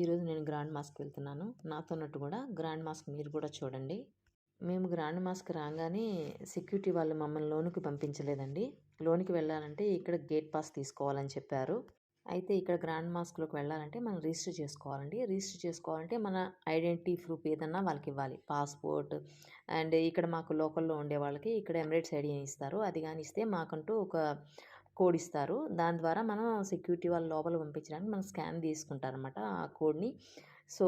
ఈరోజు నేను grand mask వెళ్తున్నాను. నాతోనట్టు కూడా గ్రాండ్ మాస్క్ మీరు కూడా చూడండి. మేము గ్రాండ్ మాస్క్ రాగానే సెక్యూరిటీ వాళ్ళు మమ్మల్ని లోనికి పంపించలేదండి. లోనికి వెళ్ళాలంటే ఇక్కడ గేట్ పాస్ తీసుకోవాలని చెప్పారు. అయితే ఇక్కడ గ్రాండ్ మాస్క్లోకి వెళ్ళాలంటే మనం రిజిస్టర్ చేసుకోవాలండి. రిజిస్టర్ చేసుకోవాలంటే మన ఐడెంటిటీ ప్రూఫ్ ఏదన్నా వాళ్ళకి ఇవ్వాలి. పాస్పోర్ట్ అండ్ ఇక్కడ మాకు లోకల్లో ఉండే వాళ్ళకి ఇక్కడ ఎమిరేట్స్ ఐడి ఇస్తారు. అది కానీ ఇస్తే మాకంటూ ఒక కోడ్ ఇస్తారు దాని ద్వారా మనం సెక్యూరిటీ వాళ్ళ లోపల పంపించడానికి మనం స్కాన్ తీసుకుంటారనమాట ఆ కోడ్ని. సో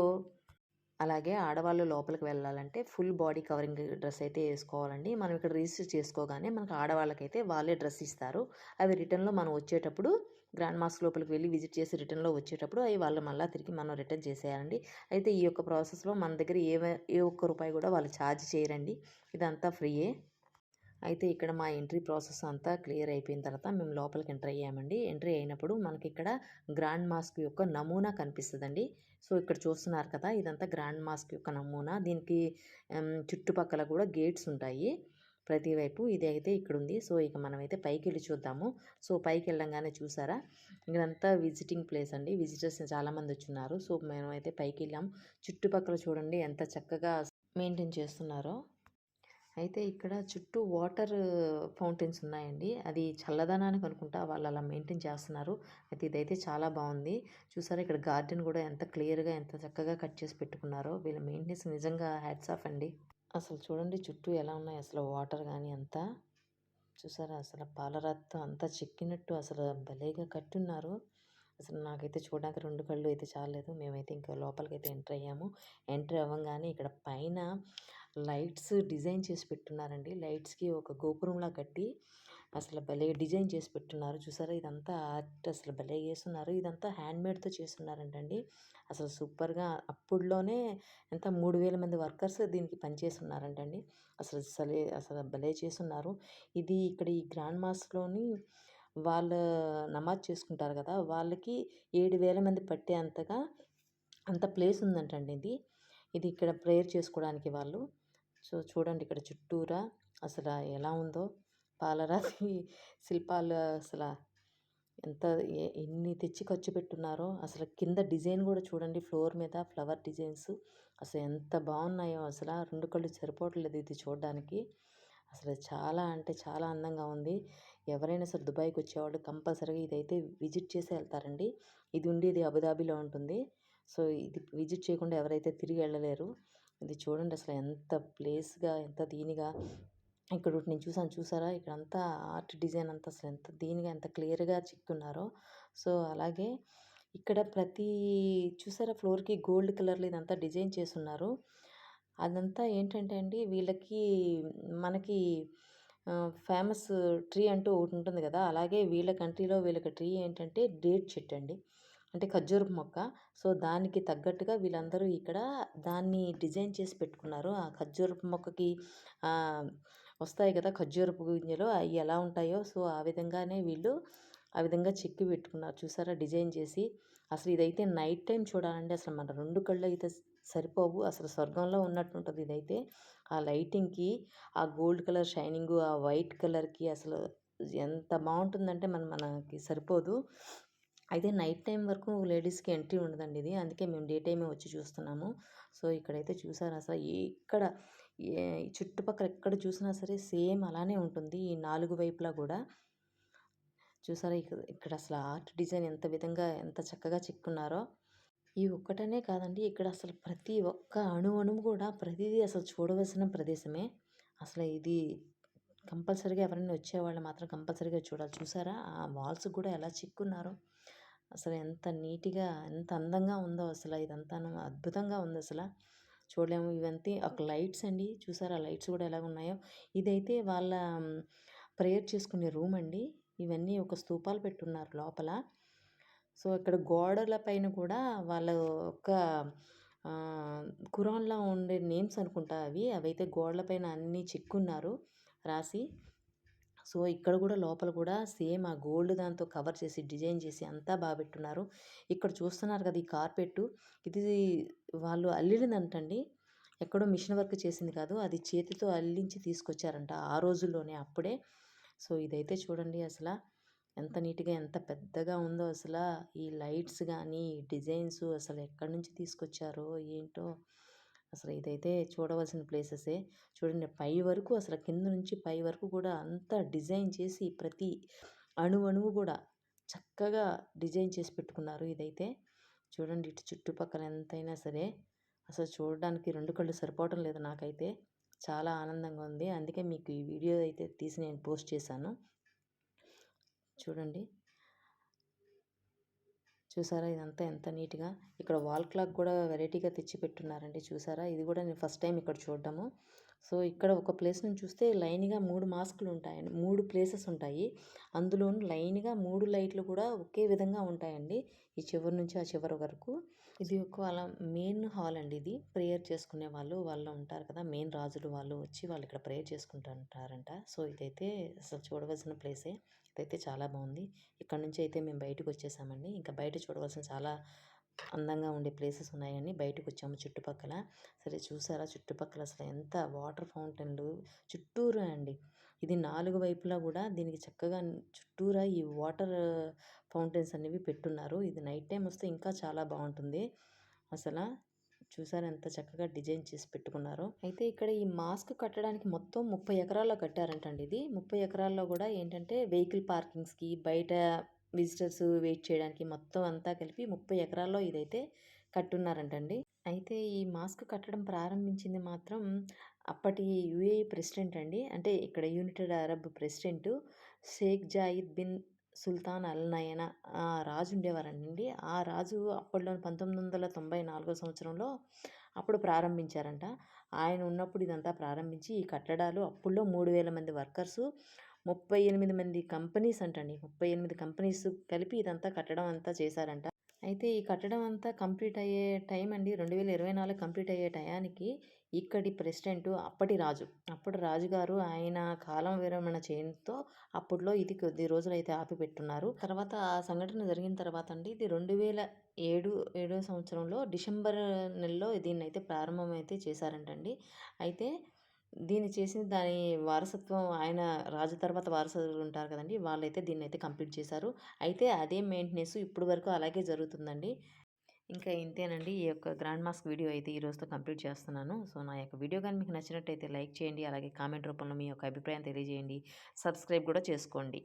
అలాగే ఆడవాళ్ళు లోపలికి వెళ్ళాలంటే ఫుల్ బాడీ కవరింగ్ డ్రెస్ అయితే వేసుకోవాలండి. మనం ఇక్కడ రిజిస్టర్ చేసుకోగానే మనకు ఆడవాళ్ళకైతే వాళ్ళే డ్రెస్ ఇస్తారు. అవి రిటర్న్లో మనం వచ్చేటప్పుడు గ్రాండ్ మాస్క్ లోపలికి వెళ్ళి విజిట్ చేసి రిటర్న్లో వచ్చేటప్పుడు అవి వాళ్ళు మళ్ళీ తిరిగి మనం రిటర్న్ చేసేయాలండి. అయితే ఈ యొక్క ప్రాసెస్లో మన దగ్గర ఏ ఏ ఒక్క రూపాయి కూడా వాళ్ళు ఛార్జ్ చేయరండి. ఇదంతా ఫ్రీయే. అయితే ఇక్కడ మా ఎంట్రీ ప్రాసెస్ అంతా క్లియర్ అయిపోయిన తర్వాత మేము లోపలికి ఎంటర్ అయ్యామండి. ఎంట్రీ అయినప్పుడు మనకి ఇక్కడ గ్రాండ్ మాస్క్ యొక్క నమూనా కనిపిస్తుందండి. సో ఇక్కడ చూస్తున్నారు కదా ఇదంతా గ్రాండ్ మాస్క్ యొక్క నమూనా. దీనికి చుట్టుపక్కల కూడా గేట్స్ ఉంటాయి ప్రతి వైపు. ఇది అయితే ఇక్కడ ఉంది. సో ఇక మనమైతే పైకి వెళ్ళి చూద్దాము. సో పైకి వెళ్ళంగానే చూసారా? ఇదంతా విజిటింగ్ ప్లేస్ అండి. విజిటర్స్ చాలామంది వచ్చిన్నారు. సో మేమైతే పైకి వెళ్ళాం చుట్టుపక్కల చూడండి ఎంత చక్కగా మెయింటైన్ చేస్తున్నారో. అయితే ఇక్కడ చుట్టూ వాటర్ ఫౌంటైన్స్ ఉన్నాయండి. అది చల్లదనానికి అనుకుంటా వాళ్ళు అలా మెయింటైన్ చేస్తున్నారు. అయితే ఇదైతే చాలా బాగుంది. చూసారా ఇక్కడ గార్డెన్ కూడా ఎంత క్లియర్గా ఎంత చక్కగా కట్ చేసి పెట్టుకున్నారో. వీళ్ళ మెయింటెనెన్స్ నిజంగా హ్యాట్స్ ఆఫ్ అండి. అసలు చూడండి చుట్టూ ఎలా ఉన్నాయి అసలు వాటర్ కానీ అంతా. చూసారా అసలు పాలరాత్తో అంతా చిక్కినట్టు అసలు భలేగా కట్టున్నారు. అసలు నాకైతే చూడడానికి రెండు కళ్ళు అయితే చాలేదు మేమైతే ఇంకా లోపలికి అయితే ఎంటర్ అయ్యాము. ఎంటర్ అవ్వగానే ఇక్కడ పైన లైట్స్ డిజైన్ చేసి పెట్టున్నారండి. లైట్స్కి ఒక గోపురంలా కట్టి అసలు భలే డిజైన్ చేసి పెట్టున్నారు. చూసారా? ఇదంతా ఆర్ట్ అసలు భలే చేస్తున్నారు. ఇదంతా హ్యాండ్మేడ్తో చేస్తున్నారంటండి. అసలు సూపర్గా అప్పుడులోనే ఎంత మూడు వేల మంది వర్కర్స్ దీనికి పనిచేస్తున్నారంటండి అసలు సలే అసలు భలే చేస్తున్నారు. ఇది ఇక్కడ ఈ గ్రాండ్ మాస్లోని వాళ్ళు నమాజ్ చేసుకుంటారు కదా వాళ్ళకి ఏడు వేల మంది పట్టే అంతగా అంత ప్లేస్ ఉందంటండి ఇది. ఇది ఇక్కడ ప్రేయర్ చేసుకోవడానికి వాళ్ళు. సో చూడండి ఇక్కడ చుట్టూరా అసలు ఎలా ఉందో. పాలరాతి శిల్పాలు అసలు ఎంత ఎన్ని తెచ్చి ఖర్చు పెట్టున్నారో. అసలు కింద డిజైన్ కూడా చూడండి ఫ్లోర్ మీద ఫ్లవర్ డిజైన్స్. అసలు ఎంత బాగున్నాయో అసలు రెండు కళ్ళు సరిపోవట్లేదు ఇది చూడడానికి. అసలు చాలా అంటే చాలా అందంగా ఉంది. ఎవరైనా సరే దుబాయ్కి వచ్చేవాళ్ళు కంపల్సరీగా ఇదైతే విజిట్ చేసి వెళ్తారండి. ఇది ఉండేది అబుదాబిలో ఉంటుంది. సో ఇది విజిట్ చేయకుండా ఎవరైతే తిరిగి వెళ్ళలేరు. ఇది చూడండి అసలు ఎంత ప్లేస్గా ఎంత దీనిగా. ఇక్కడ నేను చూసాను చూసారా? ఇక్కడ అంతా ఆర్ట్ డిజైన్ అంతా అసలు ఎంత దీనిగా ఎంత క్లియర్గా చిక్కున్నారో. సో అలాగే ఇక్కడ ప్రతి చూసారా? ఫ్లోర్కి గోల్డ్ కలర్లో ఇదంతా డిజైన్ చేస్తున్నారు అదంతా ఏంటంటే అండి వీళ్ళకి మనకి ఫేమస్ ట్రీ అంటూ ఒకటి ఉంటుంది కదా అలాగే వీళ్ళ కంట్రీలో వీళ్ళకి ట్రీ ఏంటంటే డేట్ చెట్టు అండి. అంటే ఖర్జూరపు మొక్క. సో దానికి తగ్గట్టుగా వీళ్ళందరూ ఇక్కడ దాన్ని డిజైన్ చేసి పెట్టుకున్నారు. ఆ ఖర్జూరపు మొక్కకి వస్తాయి కదా ఖర్జూరపు గింజలు అవి ఎలా ఉంటాయో. సో ఆ విధంగానే వీళ్ళు ఆ విధంగా చెక్కి పెట్టుకున్నారు. చూసారా? డిజైన్ చేసి. అసలు ఇదైతే నైట్ టైం చూడాలంటే అసలు మన రెండు కళ్ళు అయితే సరిపోవు. అసలు స్వర్గంలో ఉన్నట్టు ఉంటుంది ఇదైతే. ఆ లైటింగ్కి ఆ గోల్డ్ కలర్ షైనింగ్ ఆ వైట్ కలర్కి అసలు ఎంత బాగుంటుందంటే మన మనకి సరిపోదు. అయితే నైట్ టైం వరకు లేడీస్కి ఎంట్రీ ఉండదండి ఇది. అందుకే మేము డే టైమే వచ్చి చూస్తున్నాము. సో ఇక్కడైతే చూసారు అసలు ఇక్కడ చుట్టుపక్కల ఎక్కడ చూసినా సరే సేమ్ అలానే ఉంటుంది. ఈ నాలుగు వైపులా కూడా. చూసారా ఇక్కడ ఇక్కడ అసలు ఆర్ట్ డిజైన్ ఎంత విధంగా ఎంత చక్కగా చిక్కున్నారో. ఈ ఒక్కటనే కాదండి ఇక్కడ అసలు ప్రతి ఒక్క అణు అణువు కూడా ప్రతిదీ అసలు చూడవలసిన ప్రదేశమే. అసలు ఇది కంపల్సరీగా ఎవరైనా వచ్చేవాళ్ళు మాత్రం కంపల్సరీగా చూడాలి. చూసారా? ఆ వాల్స్ కూడా ఎలా చిక్కున్నారో. అసలు ఎంత నీట్గా ఎంత అందంగా ఉందో అసలు ఇదంతా అద్భుతంగా ఉంది అసలు. చూడలేము ఇవంతా. ఒక లైట్స్ అండి. చూసారా? లైట్స్ కూడా ఎలా ఉన్నాయో. ఇదైతే వాళ్ళ ప్రేయర్ చేసుకునే రూమ్ అండి. ఇవన్నీ ఒక స్తూపాలు పెట్టున్నారు లోపల. సో ఇక్కడ గోడల పైన కూడా వాళ్ళ ఒక కురాన్లా ఉండే నేమ్స్ అనుకుంటా అవి. అవైతే గోడల పైన అన్నీ చిక్కున్నారు రాసి. సో ఇక్కడ కూడా లోపల కూడా సేమ్ ఆ గోల్డ్ దాంతో కవర్ చేసి డిజైన్ చేసి అంతా బాగా పెట్టున్నారు. ఇక్కడ చూస్తున్నారు కదా ఈ కార్పెట్ ఇది వాళ్ళు అల్లిందంటండి ఎక్కడో మిషన్ వర్క్ చేసింది కాదు. అది చేతితో అల్లించి తీసుకొచ్చారంట ఆ రోజుల్లోనే అప్పుడే. సో ఇదైతే చూడండి అసలు. ఎంత నీట్‌గా ఎంత పెద్దగా ఉందో అసలు ఈ లైట్స్ కానీ ఈ డిజైన్స్ అసలు ఎక్కడి నుంచి తీసుకొచ్చారో ఏంటో! అసలు ఇదైతే చూడవలసిన ప్లేసెసే. చూడండి పై వరకు అసలు కింద నుంచి పై వరకు కూడా అంతా డిజైన్ చేసి ప్రతి అణు అణువు కూడా చక్కగా డిజైన్ చేసి పెట్టుకున్నారు ఇదైతే. చూడండి ఇటు చుట్టుపక్కల ఎంతైనా సరే అసలు చూడడానికి రెండు కళ్ళు సరిపోవటం లేదు నాకైతే. చాలా ఆనందంగా ఉంది. అందుకే మీకు ఈ వీడియో అయితే తీసి నేను పోస్ట్ చేశాను. చూడండి. చూసారా ఇదంతా ఎంత నీట్‌గా. ఇక్కడ వాల్ క్లాక్ కూడా వెరైటీగా తెచ్చి పెట్టున్నారండి చూసారా? ఇది కూడా నేను ఫస్ట్ టైం ఇక్కడ చూడడము. సో, ఇక్కడ ఒక ప్లేస్ నుంచి చూస్తే లైన్‌గా మూడు మాస్కులు ఉంటాయండి. మూడు ప్లేసెస్ ఉంటాయి. అందులోనూ లైన్‌గా మూడు లైట్లు కూడా ఒకే విధంగా ఉంటాయండి. ఈ చివరి నుంచి ఆ చివరి వరకు. ఇది ఒక వాళ్ళ మెయిన్ హాల్ అండి ఇది. ప్రేయర్ చేసుకునే వాళ్ళు, వాళ్ళు ఉంటారు కదా! మెయిన్ రాజులు వాళ్ళు వచ్చి వాళ్ళు ఇక్కడ ప్రేయర్ చేసుకుంటుంటారంట సో, ఇదైతే అసలు చూడవలసిన ప్లేసే. ఇదైతే చాలా బాగుంది ఇక్కడ నుంచి అయితే మేము బయటకు వచ్చేసామండి ఇంకా బయట చూడవలసిన చాలా అందంగా ఉండే ప్లేసెస్ ఉన్నాయని బయటకు వచ్చాము చుట్టుపక్కల. సరే చూసారా చుట్టుపక్కల అసలు ఎంత వాటర్ ఫౌంటైన్‌లు చుట్టూరా అండి. ఇది నాలుగు వైపులా కూడా దీనికి చక్కగా చుట్టూరా ఈ వాటర్ ఫౌంటైన్స్ అనేవి పెట్టున్నారు. ఇది నైట్ టైం వస్తే ఇంకా చాలా బాగుంటుంది అసలు చూసారా ఎంత చక్కగా డిజైన్ చేసి పెట్టుకున్నారో. అయితే ఇక్కడ ఈ మాస్క్ కట్టడానికి మొత్తం 30 ఎకరాల్లో కట్టారంటండి ఇది. 30 ఎకరాల్లో కూడా ఏంటంటే వెహికల్ పార్కింగ్స్‌కి, బయట విజిటర్స్ వెయిట్ చేయడానికి మొత్తం అంతా కలిపి 30 ఎకరాల్లో ఇదైతే కట్టున్నారంటండి. అయితే ఈ మాస్క్ కట్టడం ప్రారంభించింది మాత్రం అప్పటి యుఏఈ ప్రెసిడెంట్ అండి. అంటే ఇక్కడ united Arab president Sheikh Zayed bin Sultan Al Nahyan ఆ రాజు ఉండేవారండి. ఆ రాజు అప్పట్లో 1994 సంవత్సరంలో అప్పుడు ప్రారంభించారంట. ఆయన ఉన్నప్పుడు ఇదంతా ప్రారంభించి ఈ కట్టడాలు అప్పుల్లో మూడు వేల మంది వర్కర్సు, 38 మంది కంపెనీస్ అంటండి. 38 కంపెనీస్ కలిపి ఇదంతా కట్టడం అంతా చేశారంట. అయితే ఈ కట్టడం అంతా కంప్లీట్ అయ్యే టైం అండి 2024 కంప్లీట్ అయ్యే టయానికి ఇక్కడి ప్రెసిడెంట్ అప్పటి రాజు. అప్పుడు రాజుగారు ఆయన కాలం విరమణ చేయడంతో అప్పట్లో ఇది కొద్ది రోజులైతే ఆపిపెట్టున్నారు. తర్వాత ఆ సంఘటన జరిగిన తర్వాత అండి ఇది 2007 ఏడో సంవత్సరంలో డిసెంబర్ నెలలో దీన్నైతే ప్రారంభం అయితే చేశారంటండి. అయితే దీన్ని చేసిన దాని వారసత్వం ఆయన రాజు తర్వాత వారసులు ఉంటారు కదండీ! వాళ్ళైతే దీన్నైతే కంప్లీట్ చేశారు. అయితే అదే మెయింటెనెన్స్ ఇప్పటి వరకు అలాగే జరుగుతుందండి. ఇంకా ఇంతేనండి. ఈ యొక్క గ్రాండ్ మాస్క్ వీడియో అయితే ఈ రోజుతో కంప్లీట్ చేస్తున్నాను. సో, నా యొక్క వీడియో కానీ మీకు నచ్చినట్టయితే లైక్ చేయండి. అలాగే కామెంట్ రూపంలో మీ యొక్క అభిప్రాయం తెలియజేయండి. సబ్స్క్రైబ్ కూడా చేసుకోండి.